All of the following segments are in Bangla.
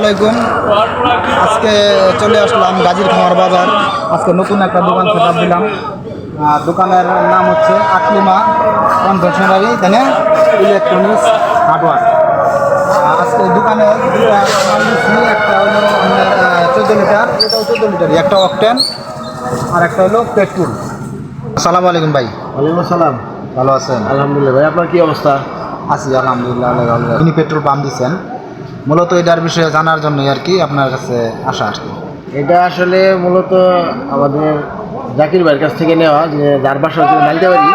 আলাইকুম। আজকে চলে আসলাম গাজীর খামার বাজার। আজকে নতুন একটা দোকান সেট দিলাম। দোকানের নাম হচ্ছে আকলিমা কনভেনশনারি তাই না? Electronics hardware. আজকে দোকানে একটা হলো চোদ্দ লিটার এটাও চোদ্দ লিটারই। একটা অকটেন আর একটা হলো পেট্রোল আসসালামু আলাইকুম ভাই। ওয়ালাইকুম আসসালাম। ভালো আছেন? আলহামদুলিল্লাহ ভাই আপনার কী অবস্থা? আছি আলহামদুলিল্লাহ আল্লাহ ভালো তিনি পেট্রোল পাম্প দিচ্ছেন। মূলত এটার বিষয়ে জানার জন্যই আর কি আপনার কাছে আসা আর কি। এটা আসলে মূলত আমাদের জাকির ভাইয়ের কাছ থেকে নেওয়া, যে যার বাসা হচ্ছে নালতেবাড়ি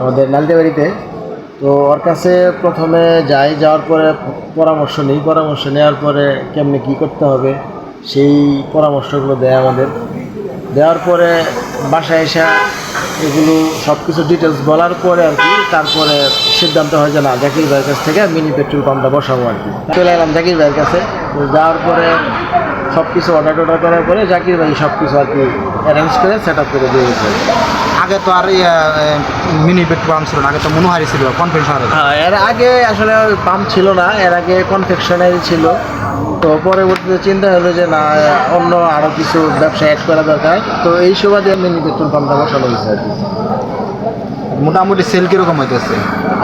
আমাদের নালতেবাড়িতে তো ওর কাছে প্রথমে যাই, যাওয়ার পরে পরামর্শ নিই। পরামর্শ নেওয়ার পরে কেমনে কি করতে হবে, সেই পরামর্শগুলো দেয় আমাদের। দেওয়ার পরে বাসায় এসে এগুলো সব কিছু ডিটেলস বলার পরে আর কি, তারপরে সিদ্ধান্ত হয় যে না, জাকির ভাইয়ের কাছ থেকে মিনি পেট্রোল পাম্পটা বসাবো আর কি। চলে এলাম জাকির ভাইয়ের কাছে। যাওয়ার পরে সব কিছু অর্ডার টর্ডার করার পরে জাকির ভাই সব কিছু আর কি অ্যারেঞ্জ করে সেট আপ করে দিয়ে গেছে। আগে তো আর মিনি পেট্রোল পাম্প ছিল না আগে তো মনোহারি ছিল কনফেনশনারি হ্যাঁ এর আগে আসলে পাম্প ছিল না এর আগে কনফেকশনারি ছিল। তো পরবর্তীতে চিন্তা হলো যে না অন্য আরও কিছু ব্যবসা অ্যাড করা দরকার। তো এই সুবাদে মিনি পেট্রোল পাম্পটা বসানো হয়েছে আর কি। মোটামুটি সেল কীরকম হইতেছে?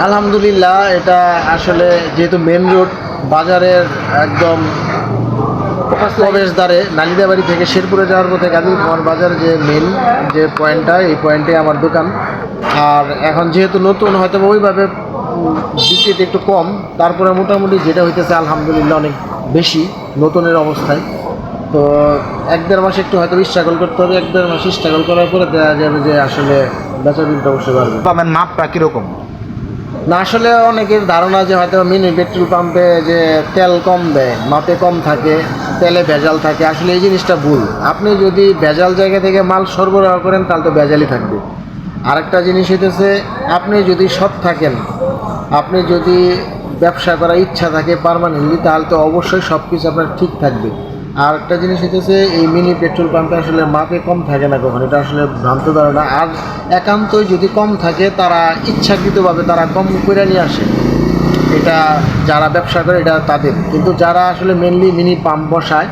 আলহামদুলিল্লাহ এটা আসলে যেহেতু মেন রোড বাজারের একদম প্রবেশদ্বারে নালিদাবাড়ি থেকে শেরপুরে যাওয়ার পথে গাজীর খামার বাজার যে মেন যে পয়েন্টটা এই পয়েন্টে আমার দোকান। আর এখন যেহেতু নতুন, হয়তো ওইভাবে বিক্রিতে একটু কম, তারপরে মোটামুটি যেটা হইতেছে আলহামদুলিল্লাহ অনেক বেশি নতুনের অবস্থায়। তো এক দেড় মাস একটু হয়তো স্ট্রাগল করতে হবে, এক দেড় মাস স্ট্রাগল করার পরে দেখা যাবে যে আসলে বেচা বিলটা অবশ্যই পাবেন মাপটা কীরকম? না, আসলে অনেকের ধারণা যে হয়তো মিনি পেট্রোল পাম্পে যে তেল কম দেয়, মাপে কম থাকে, তেলে ভেজাল থাকে, আসলে এই জিনিসটা ভুল। আপনি যদি ভেজাল জায়গা থেকে মাল সরবরাহ করেন, তাহলে তো ভেজালই থাকবে। আরেকটা জিনিস হইতেছে, আপনি যদি সৎ থাকেন, আপনি যদি ব্যবসা করার ইচ্ছা থাকে পারমানেন্টলি, তাহলে তো অবশ্যই সব কিছু আপনার ঠিক থাকবে। আর একটা জিনিস হইতেছে, এই মিনি পেট্রোল পাম্পে আসলে মাপে কম থাকে না কখন, এটা আসলে ভ্রান্ত ধারণা। আর একান্তই যদি কম থাকে, তারা ইচ্ছাকৃতভাবে তারা কম করে নিয়ে আসে। এটা যারা ব্যবসা করে, এটা তাদের। কিন্তু যারা আসলে মেনলি মিনি পাম্প বসায়,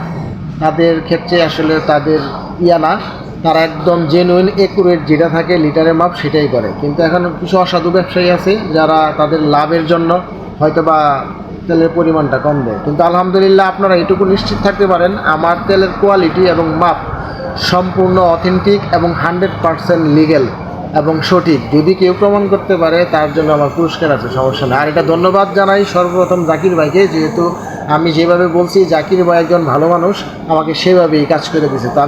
তাদের ক্ষেত্রে আসলে তাদের ইয়া না। তারা একদম জেনুইন একুরেট যেটা থাকে, লিটারের মাপ সেটাই করে। কিন্তু এখন কিছু অসাধু ব্যবসায়ী আছে, যারা তাদের লাভের জন্য হয়তো বা তেলের পরিমাণটা কম দেয়। কিন্তু আলহামদুলিল্লাহ আপনারা এটুকু নিশ্চিত থাকতে পারেন, আমার তেলের কোয়ালিটি এবং মাপ সম্পূর্ণ অথেন্টিক এবং হান্ড্রেড পারসেন্ট লিগেল এবং সঠিক। যদি কেউ প্রমাণ করতে পারে, তার জন্য আমার পুরস্কার আছে, সমস্যা নেই। আর এটা ধন্যবাদ জানাই সর্বপ্রথম জাকির ভাইকে, যেহেতু আমি যেভাবে বলছি, জাকির ভাই একজন ভালো মানুষ, আমাকে সেভাবেই কাজ করে দিয়েছে।